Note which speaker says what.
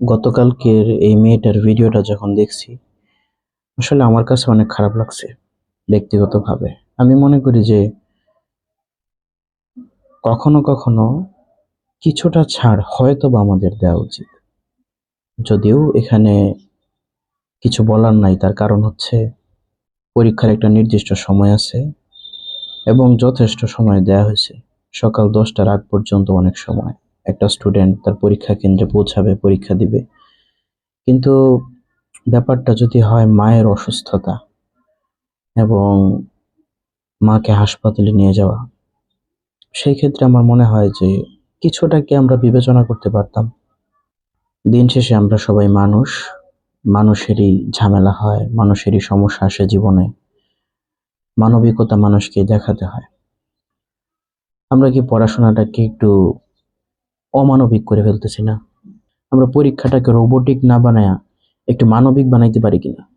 Speaker 1: গতকালকের এই মেয়েটার ভিডিওটা যখন দেখছি, আসলে আমার কাছে অনেক খারাপ লাগছে ব্যক্তিগতভাবে। আমি মনে করি যে কখনো কখনো কিছুটা ছাড় হয়তো বা আমাদের দেওয়া উচিত। যদিও এখানে কিছু বলার নাই, তার কারণ হচ্ছে পরীক্ষার একটা নির্দিষ্ট সময় আছে এবং যথেষ্ট সময় দেয়া হয়েছে। সকাল দশটার আগ পর্যন্ত অনেক সময়। একটা স্টুডেন্ট তার পরীক্ষা কেন্দ্রে পৌঁছাবে, পরীক্ষা দিবে। কিন্তু ব্যাপারটা যদি হয় মায়ের অসুস্থতা এবং মাকে হাসপাতালে নিয়ে যাওয়া, সেই ক্ষেত্রে আমার মনে হয় যে কিছুটা কি আমরা বিবেচনা করতে পারতাম। দিন শেষে আমরা সবাই মানুষ, মানুষেরই ঝামেলা হয়, মানুষেরই সমস্যা আসে জীবনে। মানবিকতা মানুষকে দেখাতে হয়। আমরা কি পড়াশোনাটাকে একটু অমানবিক করে ফেলতেছি না। আমরা পরীক্ষাটাকে রোবোটিক না বানায়া একটু মানবিক বানাইতে পারি কিনা?